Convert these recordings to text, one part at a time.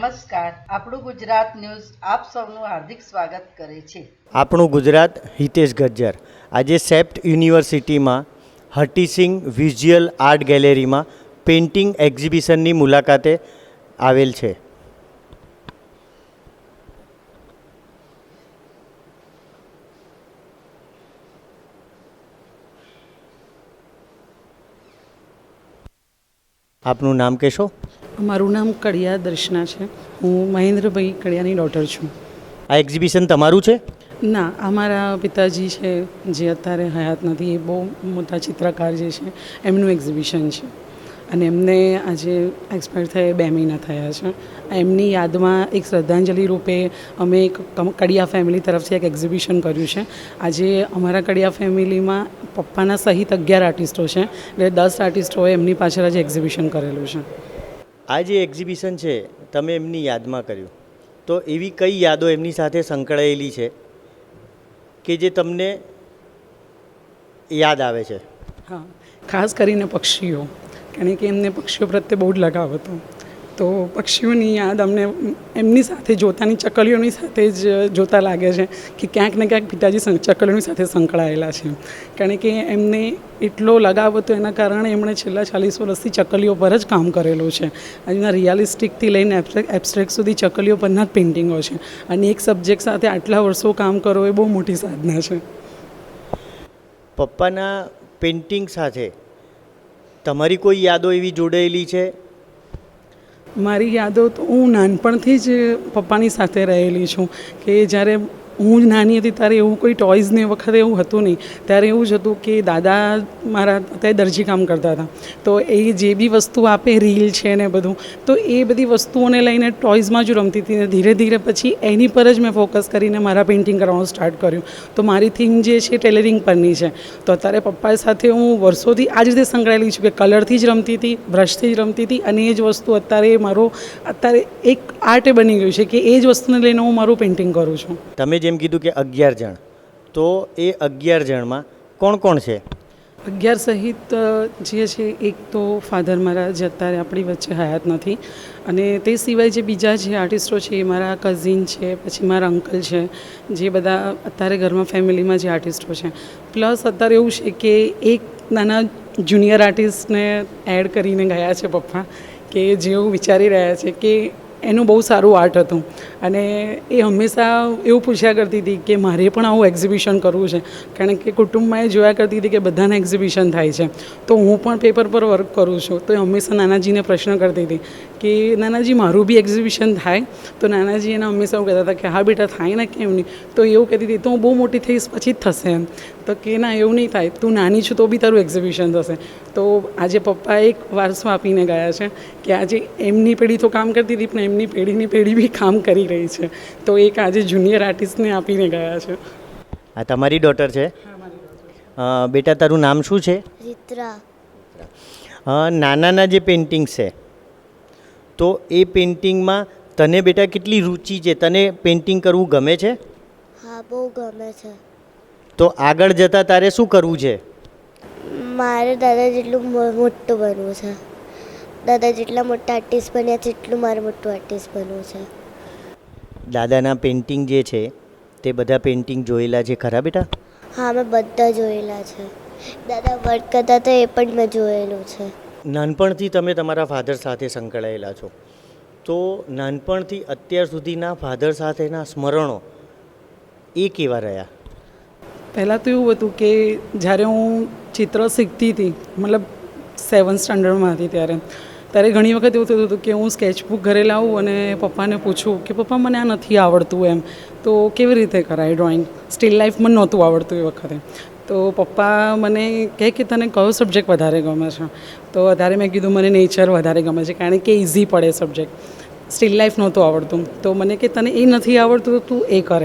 નમસ્કાર. આપણું ગુજરાત ન્યૂઝ આપ સૌનું હાર્દિક સ્વાગત કરે છે. આપણું ગુજરાત હિતેશ ગજ્જર. આજે સેપ્ટ યુનિવર્સિટીમાં હટીસિંગ વિઝ્યુઅલ આર્ટ ગેલેરીમાં પેઇન્ટિંગ એક્ઝિબિશનની મુલાકાતે આવેલ છે. આપનું નામ કહેશો? મારું નામ કડિયા દર્શના છે. હું મહેન્દ્રભાઈ કડિયાની ડોટર છું. આ એક્ઝિબિશન તમારું છે? ના અમારા પિતાજી છે જે અત્યારે હયાત નથી એ બહુ મોટા ચિત્રકાર જે છે એમનું એક્ઝિબિશન છે. અને એમને આજે એક્સપાયર થયા બે મહિના થયા છે. એમની યાદમાં એક શ્રદ્ધાંજલિ રૂપે અમે એક કડિયા ફેમિલી તરફથી એક એક્ઝિબિશન કર્યું છે. આજે અમારા કડિયા ફેમિલીમાં પપ્પાના સહિત અગિયાર આર્ટિસ્ટો છે. એટલે દસ આર્ટિસ્ટોએ એમની પાછળ આજે એક્ઝિબિશન કરેલું છે. આ જે એક્ઝિબિશન છે તમે એમની યાદમાં કર્યું. તો એવી કઈ યાદો એમની સાથે સંકળાયેલી છે કે જે તમને યાદ આવે છે? હા, ખાસ કરીને પક્ષીઓ. કારણ કે એમને પક્ષીઓ પ્રત્યે બહુ જ લગાવ હતો. તો પક્ષીઓની યાદ અમને એમની સાથે, જોતાની ચકલીઓની સાથે જ જોતા લાગે છે કે ક્યાંક ને ક્યાંક પિતાજી ચકલીઓની સાથે સંકળાયેલા છે. કારણ કે એમને એટલો લગાવ હતો એના કારણે એમણે છેલ્લા ચાલીસ વર્ષથી ચકલીઓ પર જ કામ કરેલું છે. આજના રિયાલિસ્ટિકથી લઈને એબ્સ્ટ્રેક્ટ સુધી ચકલીઓ પરના જ પેઇન્ટિંગો છે. અને એક સબ્જેક્ટ સાથે આટલા વર્ષો કામ કરવો એ બહુ મોટી સાધના છે. પપ્પાના પેઇન્ટિંગ સાથે તમારી કોઈ યાદો એવી જોડાયેલી છે? મારી યાદો તો હું નાનપણથી જ પપ્પાની સાથે રહેલી છું કે જ્યારે હું નાની હતી ત્યારે એવું કોઈ ટોયઝને વખતે એવું હતું નહીં. ત્યારે એવું જ હતું કે દાદા મારા અત્યારે દરજી કામ કરતા હતા. તો એ જે બી વસ્તુ આપે, રીલ છે ને બધું, તો એ બધી વસ્તુઓને લઈને ટોયઝમાં જ રમતી હતી ને ધીરે ધીરે પછી એની પર જ મેં ફોકસ કરીને મારા પેઇન્ટિંગ કરવાનું સ્ટાર્ટ કર્યું. તો મારી થીમ જે છે ટેલરિંગ પરની છે. તો અત્યારે પપ્પા સાથે હું વર્ષોથી આ જ રીતે સંકળાયેલી છું કે કલરથી જ રમતી હતી બ્રશથી જ રમતી હતી અને એ જ વસ્તુ અત્યારે મારો, અત્યારે એક આર્ટ બની ગયું છે કે એ જ વસ્તુને લઈને હું મારું પેઇન્ટિંગ કરું છું. તમે જેમ કીધું કે અગિયાર જણ. તો એ અગિયાર જણમાં કોણ કોણ છે? અગિયાર સહિત જે છે, એક તો ફાધર મારા જે અત્યારે આપણી વચ્ચે હયાત નથી. અને તે સિવાય જે બીજા જે આર્ટિસ્ટો છે, એ મારા કઝિન છે, પછી મારા અંકલ છે, જે બધા અત્યારે ઘરમાં ફેમિલીમાં જે આર્ટિસ્ટો છે. પ્લસ અત્યારે એવું છે કે એક નાના જુનિયર આર્ટિસ્ટને એડ કરીને ગયા છે પપ્પા, કે જેવું વિચારી રહ્યા છે કે એનું બહુ સારું આર્ટ હતું. અને એ હંમેશા એવું પૂછ્યા કરતી હતી કે મારે પણ આવું એક્ઝિબિશન કરવું છે. કારણ કે કુટુંબમાં એ જોયા કરતી હતી કે બધાને એક્ઝિબિશન થાય છે. તો હું પણ પેપર પર વર્ક કરું છું. તો એ હંમેશા નાનાજીને પ્રશ્ન કરતી હતી કે નાનાજી મારું બી એક્ઝિબિશન થાય. તો નાનાજી એને હંમેશા સૌ કહેતા હતા કે હા બેટા થાય ને કેમ નહીં? તો એવું કહેતી હતી તો હું બહુ મોટી થઈશ પછી જ થશે એમ. તો કે ના એવું નહીં થાય. તું નાની છું તો બી તારું એક્ઝિબિશન થશે. તો આજે પપ્પા એક વારસો આપીને ગયા છે કે આજે એમની પેઢી તો કામ કરતી હતી પણ એમની પેઢીની પેઢી બી કામ કરી રહી છે. તો એક આજે જુનિયર આર્ટિસ્ટને આપીને ગયા છે. આ તમારી ડોટર છે? બેટા તારું નામ શું છે? ચિત્રા નાનાના જે પેઇન્ટિંગ છે તો એ પેઇન્ટિંગમાં તને બેટા કેટલી રુચિ છે? તને પેઇન્ટિંગ કરવું ગમે છે? હા બહુ ગમે છે. તો આગળ જતાં તારે શું કરવું છે? મારે દાદા જેટલું મોટું બનવું છે. દાદા જેટલા મોટા આર્ટિસ્ટ બન્યા છે એટલું મારે મોટું આર્ટિસ્ટ બનવું છે. દાદાના પેઇન્ટિંગ જે છે તે બધા પેઇન્ટિંગ જોયેલા છે ખરા બેટા? હા મેં બધા જોયેલા છે. દાદા વર્ક કરતા તો એ પણ મેં જોયેલું છે. નાનપણથી તમે તમારા ફાધર સાથે સંકળાયેલા છો. તો નાનપણથી અત્યાર સુધીના ફાધર સાથેના સ્મરણો એ કેવા રહ્યા? પહેલાં તો એવું હતું કે જ્યારે હું ચિત્ર શીખતી હતી, મતલબ સેવન સ્ટાન્ડર્ડમાં હતી ત્યારે ત્યારે ઘણી વખત એવું થતું હતું કે હું સ્કેચબુક ઘરે લાવું અને પપ્પાને પૂછું કે, પપ્પા, મને આ નથી આવડતું એમ. તો કેવી રીતે કરાય ડ્રોઈંગ? સ્ટીલ લાઈફમાં નહોતું આવડતું એ વખતે. તો પપ્પા મને કહે કે તને કયો સબ્જેક્ટ વધારે ગમે છે? તો વધારે મેં કીધું મને નેચર વધારે ગમે છે, કારણ કે ઇઝી પડે સબ્જેક્ટ સ્ટીલ લાઈફ નહોતું આવડતું. તો મને કે તને એ નથી આવડતું તું એ કર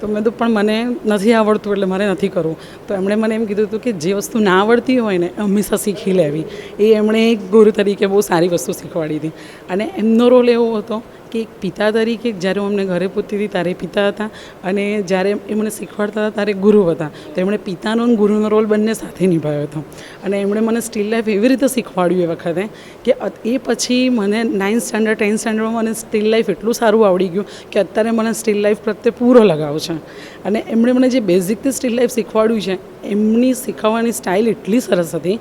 તો મેં તો પણ મને નથી આવડતું એટલે મારે નથી કરવું. તો એમણે મને એમ કીધું હતું કે જે વસ્તુ ના આવડતી હોય ને હંમેશા શીખી લેવી. એ એમણે એક ગુરુ તરીકે બહુ સારી વસ્તુ શીખવાડી હતી. અને એમનો રોલ એવો હતો કે એક પિતા તરીકે જ્યારે હું અમને ઘરે પૂછતી હતી ત્યારે પિતા હતા અને જ્યારે એ મને શીખવાડતા હતા ત્યારે ગુરુ હતા. તો એમણે પિતાનો અને ગુરુનો રોલ બંને સાથે નિભાવ્યો હતો. અને એમણે મને સ્ટીલ લાઈફ એવી રીતે શીખવાડ્યું એ વખતે કે એ પછી મને નાઇન્થ સ્ટાન્ડર્ડ ટેન્થ સ્ટાન્ડર્ડમાં મને સ્ટીલ લાઈફ એટલું સારું આવડી ગયું કે અત્યારે મને સ્ટીલ લાઈફ પ્રત્યે પૂરો લગાવ છે. અને એમણે મને જે બેઝિકથી સ્ટીલ લાઈફ શીખવાડ્યું છે, એમની શીખવવાની સ્ટાઇલ એટલી સરસ હતી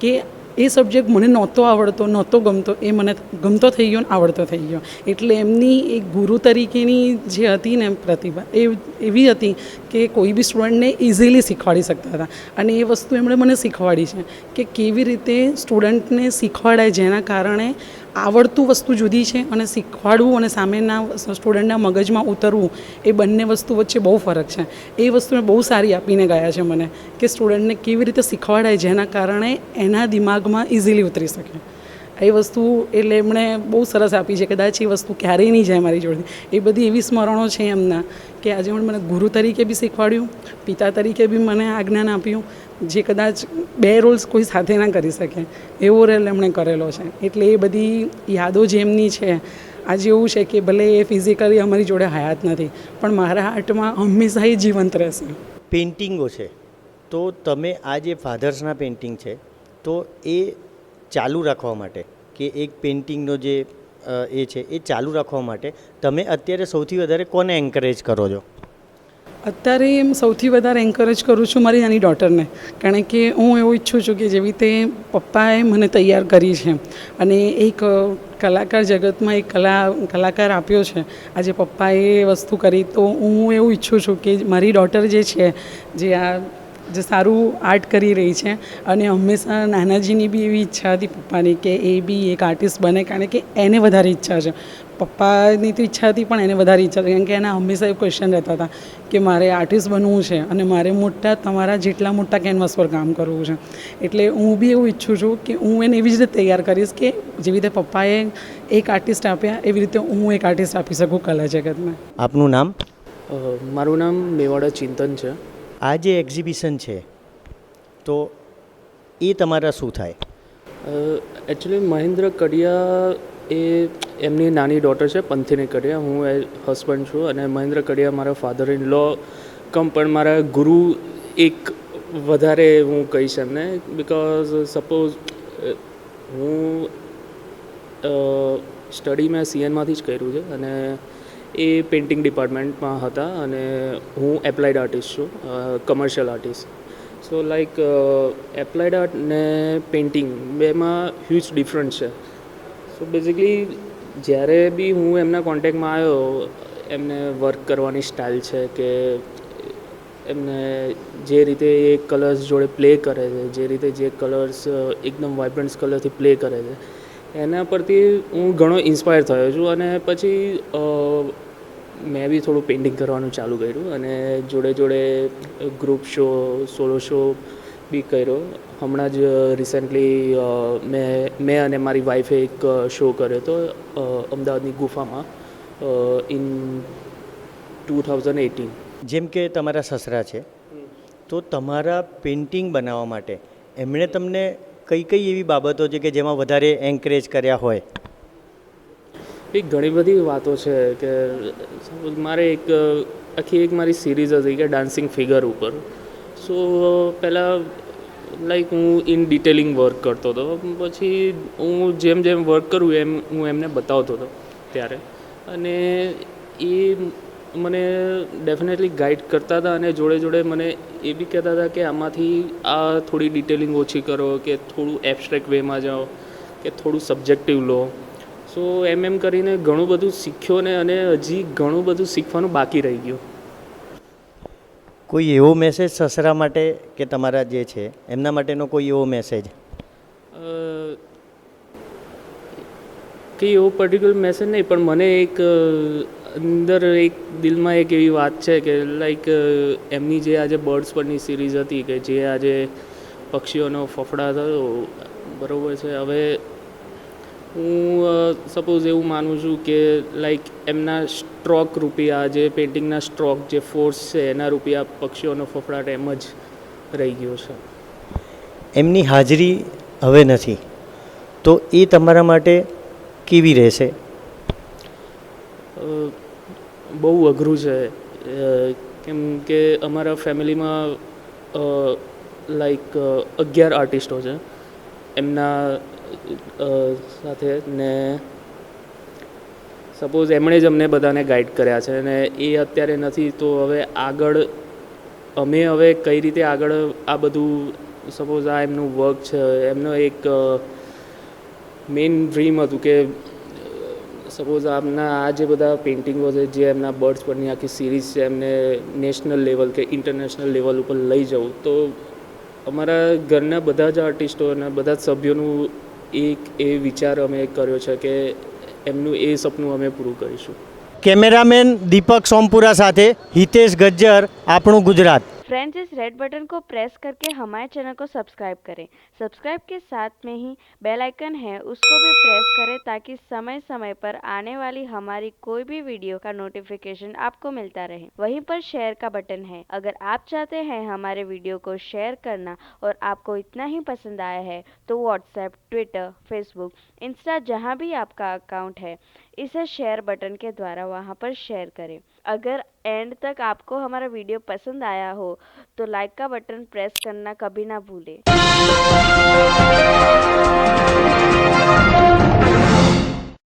કે એ સબ્જેક્ટ મને નહોતો આવડતો, નહોતો ગમતો, એ મને ગમતો થઈ ગયો ને આવડતો થઈ ગયો. એટલે એમની એક ગુરુ તરીકેની જે હતી ને પ્રતિભા, એ એવી હતી કે કોઈ બી સ્ટુડન્ટને ઇઝીલી શીખવાડી શકતા હતા. અને એ વસ્તુ એમણે મને શીખવાડી છે કે કેવી રીતે સ્ટુડન્ટને શીખવાડાય જેના કારણે આવડતું વસ્તુ જુદી છે અને શીખવાડવું અને સામેના સ્ટુડન્ટના મગજમાં ઉતરવું એ બંને વસ્તુ વચ્ચે બહુ ફરક છે. એ વસ્તુ મેં બહુ સારી આપીને ગયા છે મને કે સ્ટુડન્ટને કેવી રીતે શીખવાડાય જેના કારણે એના દિમાગમાં ઇઝીલી ઉતરી શકે. એ વસ્તુ એટલે એમણે બહુ સરસ આપી છે. કદાચ એ વસ્તુ ક્યારેય નહીં જાય મારી જોડેથી એ બધી એવી સ્મરણો છે એમના કે આજે પણ મને ગુરુ તરીકે બી શીખવાડ્યું, પિતા તરીકે બી મને આ જ્ઞાન આપ્યું જે કદાચ બે રોલ્સ કોઈ સાથે ના કરી શકે. એવો રોલ એમણે કરેલો છે. એટલે એ બધી યાદો જે એમની છે. આજે એવું છે કે ભલે એ ફિઝિકલી અમારી જોડે હયાત નથી, પણ મારા હાર્ટમાં હંમેશા એ જીવંત રહેશે. પેઇન્ટિંગો છે. તો તમે આ જે ફાધર્સના પેઇન્ટિંગ છે, તો એ ચાલુ રાખવા માટે કે એક પેઇન્ટિંગનો જે એ છે, એ ચાલુ રાખવા માટે તમે અત્યારે સૌથી વધારે કોને એન્કરેજ કરો છો? અત્યારે એમ સૌથી વધારે એન્કરેજ કરું છું મારી નાની ડોટરને કારણ કે હું એવું ઈચ્છું છું કે જેવી રીતે પપ્પાએ મને તૈયાર કરી છે અને એક કલાકાર જગતમાં એક કલા, કલાકાર આપ્યો છે. આજે પપ્પાએ વસ્તુ કરી તો હું એવું ઈચ્છું છું કે મારી ડોટર જે છે, જે આ જે સારું આર્ટ કરી રહી છે. અને હંમેશા નાનાજીની બી એવી ઈચ્છા હતી પપ્પાની કે એ બી એક આર્ટિસ્ટ બને કારણ કે એને વધારે ઈચ્છા છે. પપ્પાની તો ઈચ્છા હતી પણ એને વધારે ઈચ્છા હતી કારણ કે એના હંમેશા એ ક્વેશ્ચન રહેતા હતા કે મારે આર્ટિસ્ટ બનવું છે અને મારે મોટા તમારા જેટલા મોટા કેનવાસ પર કામ કરવું છે. એટલે હું બી એવું ઈચ્છું છું કે હું એને એવી જ રીતે તૈયાર કરીશ કે જેવી રીતે પપ્પાએ એક આર્ટિસ્ટ આપ્યા એવી રીતે હું એક આર્ટિસ્ટ આપી શકું કલા જગતમાં. આપનું નામ? મારું નામ મેવાડા ચિંતન છે. આ જે એક્ઝિબિશન છે, તો એ તમારા શું થાય? એકચ્યુઅલી મહેન્દ્ર કડિયા એ એમની નાની ડોટર છે, પંથિની કડિયા. હું એ હસબન્ડ છું અને મહેન્દ્ર કડિયા મારા ફાધર ઇન લો કમ, પણ મારા ગુરુ એક વધારે હું કહીશ એમને. બિકોઝ સપોઝ હું સ્ટડી મેં સીએનમાંથી જ કર્યું છે અને એ પેઇન્ટિંગ ડિપાર્ટમેન્ટમાં હતા અને હું એપ્લાઇડ આર્ટિસ્ટ છું commercial artist so like applied art ને પેઇન્ટિંગ બેમાં હ્યુજ ડિફરન્સ છે. સો બેઝિકલી જ્યારે બી હું એમના કોન્ટેક્ટમાં આવ્યો, એમને વર્ક કરવાની સ્ટાઇલ છે કે એમને જે રીતે એ કલર્સ જોડે પ્લે કરે છે, જે રીતે જે કલર્સ એકદમ વાઇબ્રન્ટ કલરથી પ્લે કરે છે એના પરથી હું ઘણો ઇન્સ્પાયર થયો છું અને પછી મેં બી થોડું પેઇન્ટિંગ કરવાનું ચાલુ કર્યું અને જોડે જોડે ગ્રુપ શો સોલો શો બી કર્યો. હમણાં જ રિસેન્ટલી મેં મેં અને મારી વાઈફે એક શો કર્યો હતો અમદાવાદની ગુફામાં ઇન ટુ થાઉઝન્ડ એટીન જેમ કે તમારા સસરા છે તો તમારા પેઇન્ટિંગ બનાવવા માટે એમણે તમને કઈ કઈ એવી બાબતો છે કે જેમાં વધારે એન્કરેજ કર્યા હોય? એ ઘણી બધી વાતો છે કે મારે એક, આખી એક મારી સિરીઝ હતી કે ડાન્સિંગ ફિગર ઉપર. સો પહેલાં લાઈક હું ઇન ડિટેલિંગ વર્ક કરતો હતો. પછી હું જેમ જેમ વર્ક કરું એમ, હું એમને બતાવતો હતો ત્યારે. અને એ મને ડેફિનેટલી ગાઈડ કરતા હતા અને જોડે જોડે મને એ બી કહેતા હતા કે આમાંથી આ થોડી ડિટેલિંગ ઓછી કરો કે થોડું એબસ્ટ્રેક્ટ વેમાં જાઓ કે થોડું સબ્જેક્ટિવ લો. સો એમ એમ કરીને ઘણું બધું શીખ્યો ને અને હજી ઘણું બધું શીખવાનું બાકી રહી ગયું. કોઈ એવો મેસેજ સસરા માટે કે તમારા જે છે એમના માટેનો કોઈ એવો મેસેજ કે કંઈ એવો પર્ટિક્યુલર મેસેજ નહીં પણ મને એક અંદર એક દિલમાં એક એવી વાત છે કે લાઈક એમની જે આજે બર્ડ્સ પરની સિરીઝ હતી કે જે આજે પક્ષીઓનો ફફડા થયો બરાબર છે. હવે હું સપોઝ એવું માનું છું કે લાઈક એમના સ્ટ્રોક રૂપિયા જે પેઇન્ટિંગના સ્ટ્રોક જે ફોર્સ છે, એના રૂપિયા પક્ષીઓનો ફફડાટ એમ જ રહી ગયો છે. એમની હાજરી હવે નથી. તો એ તમારા માટે કેવી રહેશે? બહુ અઘરું છે. કેમ કે અમારા ફેમિલીમાં લાઈક અગિયાર આર્ટિસ્ટો છે. એમના સાથે ને સપોઝ એમણે જ અમને બધાને ગાઈડ કર્યા છે અને એ અત્યારે નથી, તો હવે આગળ અમે હવે કઈ રીતે આગળ આ બધું, સપોઝ આ એમનું વર્ક છે, એમનો એક મેઇન ડ્રીમ હતું કે સપોઝ આમના આ જે બધા પેઇન્ટિંગો છે, જે એમના બર્ડ્સ પરની આખી સિરીઝ છે, એમને નેશનલ લેવલ કે ઇન્ટરનેશનલ લેવલ ઉપર લઈ જવું, તો અમારા ઘરના બધા જ આર્ટિસ્ટો અને બધા જ સભ્યોનું એક એ વિચાર અમે કર્યો છે કે એમનું એ સપનું અમે પૂરું કરીશું. કેમેરામેન દીપક સોમપુરા સાથે હિતેશ ગજ્જર, આપણું ગુજરાત. फ्रेंड्स, इस रेड बटन को प्रेस करके हमारे चैनल को सब्सक्राइब करें। सब्सक्राइब के साथ में ही बेल आइकन है, उसको भी प्रेस करें ताकि समय समय पर आने वाली हमारी कोई भी वीडियो का नोटिफिकेशन आपको मिलता रहे। वहीं पर शेयर का बटन है। अगर आप चाहते हैं हमारे वीडियो को शेयर करना और आपको इतना ही पसंद आया है तो व्हाट्सएप ट्विटर फेसबुक इंस्टा जहाँ भी आपका अकाउंट है इसे शेयर बटन के द्वारा वहाँ पर शेयर करें। अगर एंड तक आपको हमारा वीडियो पसंद आया हो तो लाइक का बटन प्रेस करना कभी ना भूलें।